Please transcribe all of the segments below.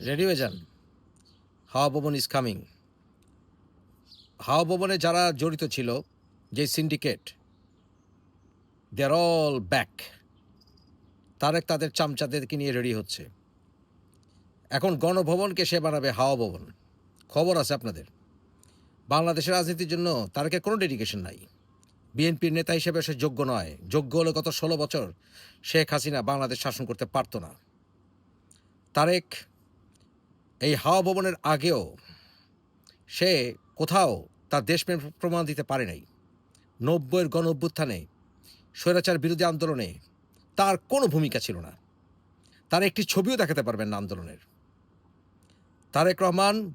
Ready হয়ে যান হাওয়া ভবন ইজ কামিং হাওয়া ভবনে যারা জড়িত ছিল, যে syndicate they are all back Tarique তাদের চামচাদেরকে নিয়ে রেডি হচ্ছে। এখন গণভবনকে সে বানাবে হাওয়া ভবন খবর আছে আপনাদের। বাংলাদেশের রাজনীতির জন্য তারেকের কোনো ডেডিকেশন নাই। বিএনপির নেতা হিসেবে সে যোগ্য নয়। যোগ্য হলে গত ষোলো বছর শেখ হাসিনা বাংলাদেশ শাসন করতে পারতো না। তারেক এই হাওয়া ভবনের আগেও সে কোথাও তার দেশপ্রেম প্রমাণ দিতে পারে নাই। নব্বইয়ের গণ অভ্যুত্থানে স্বৈরাচার বিরোধী আন্দোলনে তার কোনো ভূমিকা ছিল না। তার একটি ছবিও দেখাতে পারবেন না আন্দোলনের। তারেক রহমান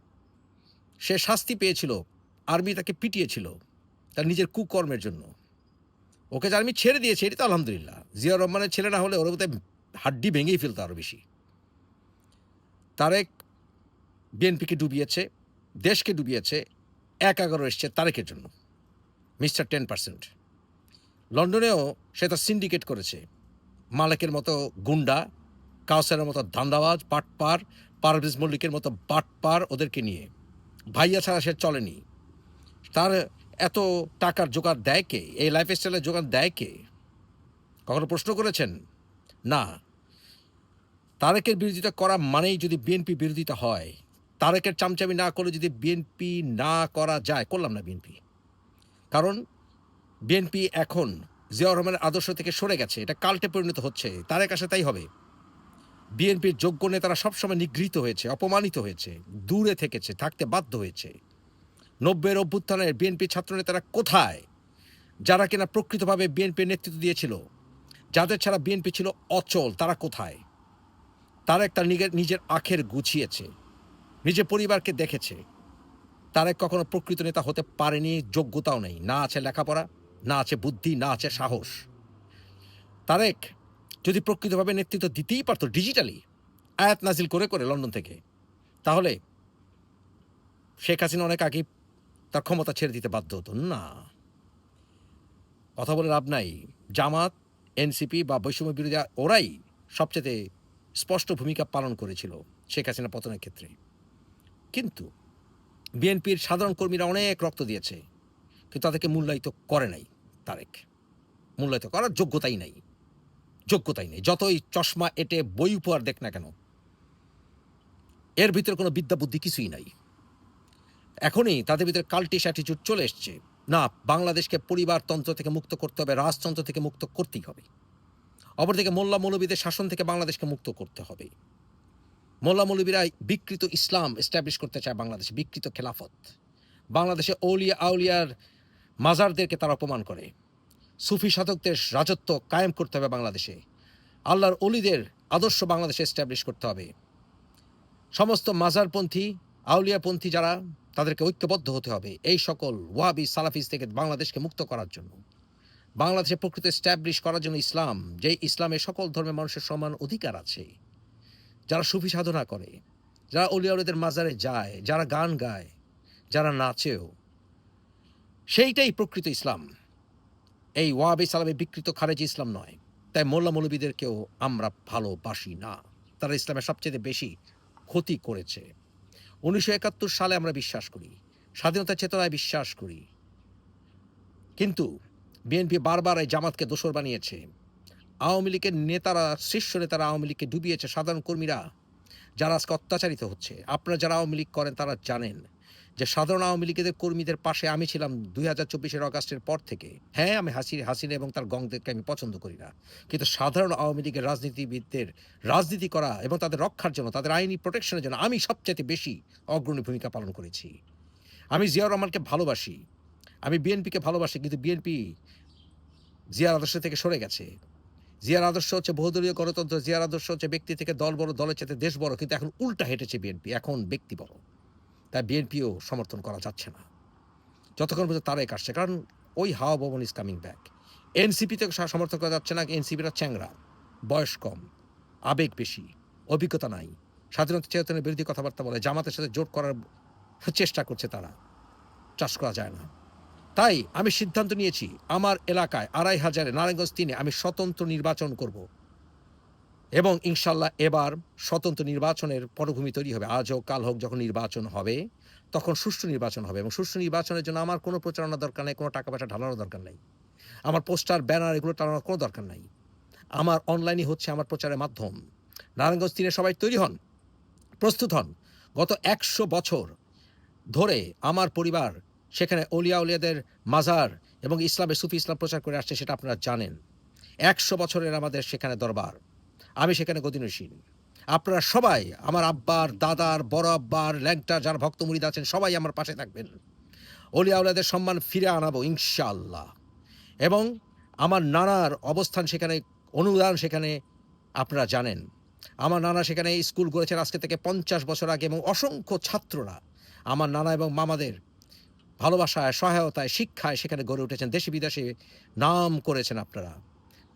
সে শাস্তি পেয়েছিল, আর্মি তাকে পিটিয়েছিল তার নিজের কুকর্মের জন্য। ওকে যে আর্মি ছেড়ে দিয়েছে, এটি তো আলহামদুলিল্লাহ। জিয়া রহমানের ছেলে না হলে ওর বোধহয় হাড্ডি ভেঙেই ফেলতো আরও বেশি। তারেক বিএনপিকে ডুবিয়েছে, দেশকে ডুবিয়েছে, এক এগারো এসছে তারেকের জন্য। Mister ten percent. লন্ডনেও সে তার সিন্ডিকেট করেছে। মালেকের মতো গুন্ডা, কাউসারের মতো ধান্দাবাজ, পাটপার, পারভেজ মল্লিকের মতো বাটপার ওদেরকে নিয়ে। ভাইয়া ছাড়া সে চলেনি। তার এত টাকার জোগাড় দেয় কে? এই লাইফ স্টাইলের জোগাড় দেয় কে? কখনো প্রশ্ন করেছেন? না। তারেকের বিরোধিতা করা মানেই যদি বিএনপি বিরোধিতা হয় তারেকের চামচামি না করে যদি বিএনপি না করা যায়, করলাম না বিএনপি কারণ বিএনপি এখন জিয়াউর রহমানের আদর্শ থেকে সরে গেছে, এটা কাল্টে পরিণত হচ্ছে, তারেক আসে তাই হবে। বিএনপির যোগ্য নেতারা সবসময় নিগৃহীত হয়েছে, অপমানিত হয়েছে, দূরে থেকেছে, থাকতে বাধ্য হয়েছে। নব্বইয়ের অভ্যুত্থানের বিএনপি ছাত্রনেতারা কোথায়? যারা কিনা প্রকৃতভাবে বিএনপির নেতৃত্ব দিয়েছিল, যাদের ছাড়া বিএনপি ছিল অচল, তারা কোথায়? তার নিজের নিজের আখের গুছিয়েছে। নিজের পরিবারকে দেখেছে। তারেক কখনো প্রকৃত নেতা হতে পারেনি, যোগ্যতাও নেই। না আছে লেখাপড়া, না আছে বুদ্ধি, না আছে সাহস। তারেক যদি প্রকৃতভাবে নেতৃত্ব দিতেই পারতো ডিজিটালি আয়াত নাজিল করে করে লন্ডন থেকে, তাহলে শেখ হাসিনা অনেক আগে তার ক্ষমতা ছেড়ে দিতে বাধ্য হতো। না। কথা বলে লাভ নাই। জামাত এনসিপি বা বৈষম্য বিরোধী, ওরাই সবচেয়ে স্পষ্ট ভূমিকা পালন করেছিল শেখ হাসিনা পতনের ক্ষেত্রে। কিন্তু বিএনপির সাধারণ কর্মীরা অনেক রক্ত দিয়েছে, কিন্তু তাদেরকে মূল্যায়িত করে নাই তারেক। মূল্যায়িত করার যোগ্যতাই নাই, যোগ্যতাই নেই। যতই চশমা এটে বই উপহার দেখ না কেন, এর ভিতরে কোনো বিদ্যা বুদ্ধি কিছুই নাই। এখনই তাদের ভিতরে কাল্টিশ অ্যাটিচিউড চলে এসছে। না, বাংলাদেশকে পরিবারতন্ত্র থেকে মুক্ত করতে হবে, রাজতন্ত্র থেকে মুক্ত করতেই হবে। অপরদিকে মোল্লা মৌলবীদের শাসন থেকে বাংলাদেশকে মুক্ত করতে হবে। মোল্লা মৌলবীরা বিকৃত ইসলাম এস্টাবলিশ করতে চায় বাংলাদেশে, বিকৃত খেলাফত। বাংলাদেশে ওলিয়া আউলিয়ার মাজারদেরকে তারা অপমান করে। সুফি সাধকদের রাজত্ব কায়েম করতে হবে বাংলাদেশে। আল্লাহর অলিদের আদর্শ বাংলাদেশে এস্টাবলিশ করতে হবে। সমস্ত মাজারপন্থী, আউলিয়াপন্থী যারা, তাদেরকে ঐক্যবদ্ধ হতে হবে এই সকল ওয়াবি সালাফিজ থেকে বাংলাদেশকে মুক্ত করার জন্য। বাংলাদেশে প্রকৃত এস্টাবলিশ করার জন্য ইসলাম যে ইসলামে সকল ধর্মের মানুষের সমান অধিকার আছে। যারা সুফি সাধনা করে, যারা অলিয়াউলিদের মাজারে যায়, যারা গান গায়, যারা নাচেও, সেইটাই প্রকৃত ইসলাম। এই ওয়াবি সালামে বিকৃত খারেজি ইসলাম নয়। তাই মোল্লা মৌলবীদেরকেও আমরা ভালোবাসি না। তারা ইসলামের সবচেয়ে বেশি ক্ষতি করেছে। উনিশশো একাত্তর সালে আমরা বিশ্বাস করি, স্বাধীনতা চেতনায় বিশ্বাস করি। কিন্তু বিএনপি বারবার এই জামাতকে দোষর বানিয়েছে। আওয়ামী লীগের নেতারা, শীর্ষ নেতারা আওয়ামী লীগকে ডুবিয়েছে, সাধারণ কর্মীরা, যারা আজকে অত্যাচারিত হচ্ছে। আপনারা যারা আওয়ামী লীগ করেন, তারা জানেন যে সাধারণ আওয়ামী লীগের কর্মীদের পাশে আমি ছিলাম দুই হাজার চব্বিশের অগাস্টের পর থেকে। হ্যাঁ আমি হাসি, হাসিনা এবং তার গংদেরকে আমি পছন্দ করি না। কিন্তু সাধারণ আওয়ামী লীগের রাজনীতিবিদদের রাজনীতি করা এবং তাদের রক্ষার জন্য, তাদের আইনি প্রোটেকশনের জন্য আমি সবচেয়ে বেশি অগ্রণী ভূমিকা পালন করেছি। আমি জিয়াউর রহমানকে ভালোবাসি। আমি বিএনপিকে ভালোবাসি, কিন্তু বিএনপি জিয়ার আদর্শ থেকে সরে গেছে। জিয়ার আদর্শ হচ্ছে বহুদলীয় গণতন্ত্র, জিয়ার আদর্শ হচ্ছে ব্যক্তি থেকে দল বড়, দলের চেয়ে দেশ বড়, কিন্তু এখন উল্টা হেঁটেছে বিএনপি, এখন ব্যক্তি বড়। তাই বিএনপিও সমর্থন করা যাচ্ছে না। যতক্ষণ পর্যন্ত তারাই কাটছে, কারণ ওই হাওয়া ভবন ইজ কামিং ব্যাক এনসিপিতে সমর্থন করা যাচ্ছে না এনসিপিরা চ্যাংরা, বয়স কম, আবেগ বেশি, অভিজ্ঞতা নাই। স্বাধীনতা চেতনের বিরোধী কথাবার্তা বলে জামাতের সাথে জোট করার চেষ্টা করছে তারা। চাষ করা যায় না। তাই আমি সিদ্ধান্ত নিয়েছি, আমার এলাকায় আড়াই হাজারে নারায়ণগঞ্জ তিনে আমি স্বতন্ত্র নির্বাচন করব। এবং ইনশাল্লাহ এবার স্বতন্ত্র নির্বাচনের পটভূমি তৈরি হবে। আজ হোক, কাল হোক, যখন নির্বাচন হবে, তখন সুষ্ঠু নির্বাচন হবে এবং সুষ্ঠু নির্বাচনের জন্য আমার কোনো প্রচারণা দরকার নেই, কোনো টাকা পয়সা ঢালানোর দরকার নেই। আমার পোস্টার, ব্যানার এগুলো টানানোর কোনো দরকার নাই। আমার অনলাইনই হচ্ছে আমার প্রচারের মাধ্যম। নারায়ণগঞ্জ তিনে সবাই তৈরি হন, প্রস্তুত হন। গত একশো বছর ধরে আমার পরিবার সেখানে অলিয়া উলিয়াদের মাজার এবং ইসলামের সুফি ইসলাম প্রচার করে আসছে সেটা আপনারা জানেন। একশো বছরের আমাদের সেখানে দরবার। আমি সেখানে গদিনশীল আপনারা সবাই, আমার আব্বার, দাদার, বড় আব্বার, ল্যাংটার যারা ভক্ত মুরিদ আছেন, সবাই আমার পাশে থাকবেন। অলিয়া উলিয়াদের সম্মান ফিরে আনাবো, ইনশাআল্লাহ। এবং আমার নানার অবস্থান সেখানে, অনুদান সেখানে আপনারা জানেন। আমার নানা সেখানে স্কুল করেছেন আজকে থেকে পঞ্চাশ বছর আগে এবং অসংখ্য ছাত্ররা, আমার নানা এবং মামাদের ভালোবাসায়, সহায়তায়, শিক্ষায় সেখানে গড়ে উঠেছেন দেশে বিদেশে নাম করেছেন আপনারা।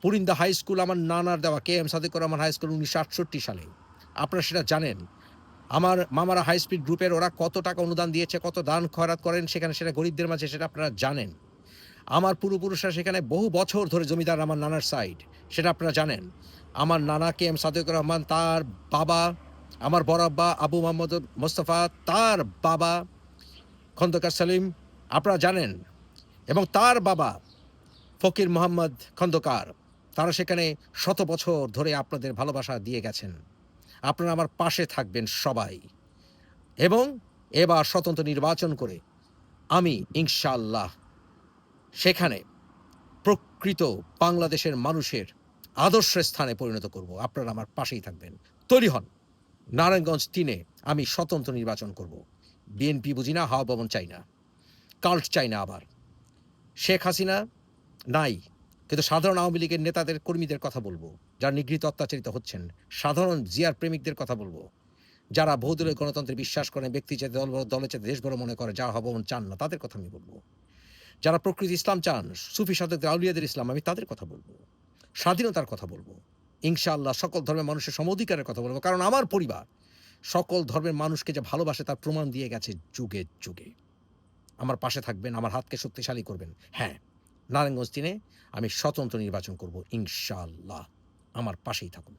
পুরিন্দা হাই স্কুল আমার নানার দেওয়া, K M Sadikur Rahman high school উনিশশো আটষট্টি সালে। আপনারা সেটা জানেন। আমার মামারা হাই স্পিড গ্রুপের ওরা কত টাকা অনুদান দিয়েছে, কত দান খয়রাত করেন, সেখানে সেটা গরিবদের মাঝে সেটা আপনারা জানেন। আমার পূর্বপুরুষরা সেখানে বহু বছর ধরে জমিদার আমার নানার সাইড সেটা আপনারা জানেন। আমার নানা কে এম সাদিকুর রহমান, তার বাবা, আমার বড় আব্বা আবু মোহাম্মদ মোস্তফা, তার বাবা খন্দকার সালিম, আপনারা জানেন, এবং তার বাবা ফকির মোহাম্মদ খন্দকার, তারা সেখানে শত বছর ধরে আপনাদের ভালোবাসা দিয়ে গেছেন। আপনারা আমার পাশে থাকবেন সবাই। এবং এবার স্বতন্ত্র নির্বাচন করে আমি ইনশাল্লাহ সেখানে প্রকৃত বাংলাদেশের মানুষের আদর্শের স্থানে পরিণত করব। আপনারা আমার পাশেই থাকবেন। তৈরি হন। নারায়ণগঞ্জ তিনে আমি স্বতন্ত্র নির্বাচন করব। বিএনপি বুঝি না, হাওয়া ভবন চাই না, কাল্ট চাই না আবার। শেখ হাসিনা নাই, কিন্তু সাধারণ আওয়ামী লীগের নেতাদের, কর্মীদের কথা বলব, যারা নিগৃহীত অত্যাচারিত হচ্ছেন, সাধারণ জিয়ার প্রেমিকদের কথা বলব, যারা বহুদলীয় গণতন্ত্রে বিশ্বাস করেন, ব্যক্তি যাতে দল বড়, দলের চাইতে দেশ বড় মনে করে, যারা হবন চান না, তাদের কথা আমি বলব। যারা প্রকৃতি ইসলাম চান, সুফি সাধকদের, আউলিয়াদের ইসলাম, আমি তাদের কথা বলব। স্বাধীনতার কথা বলব। ইনশাআল্লাহ সকল ধর্মের মানুষের সমধিকারের কথা বলব, কারণ আমার পরিবার সকল ধর্মের মানুষকে যে ভালোবাসে তার প্রমাণ দিয়ে গেছে যুগে যুগে। আমার পাশে থাকবেন, আমার হাতকে শক্তিশালী করবেন। হ্যাঁ নারায়ণগঞ্জ দিনে আমি স্বতন্ত্র নির্বাচন করব ইনশাল্লাহ আমার পাশেই থাকুন।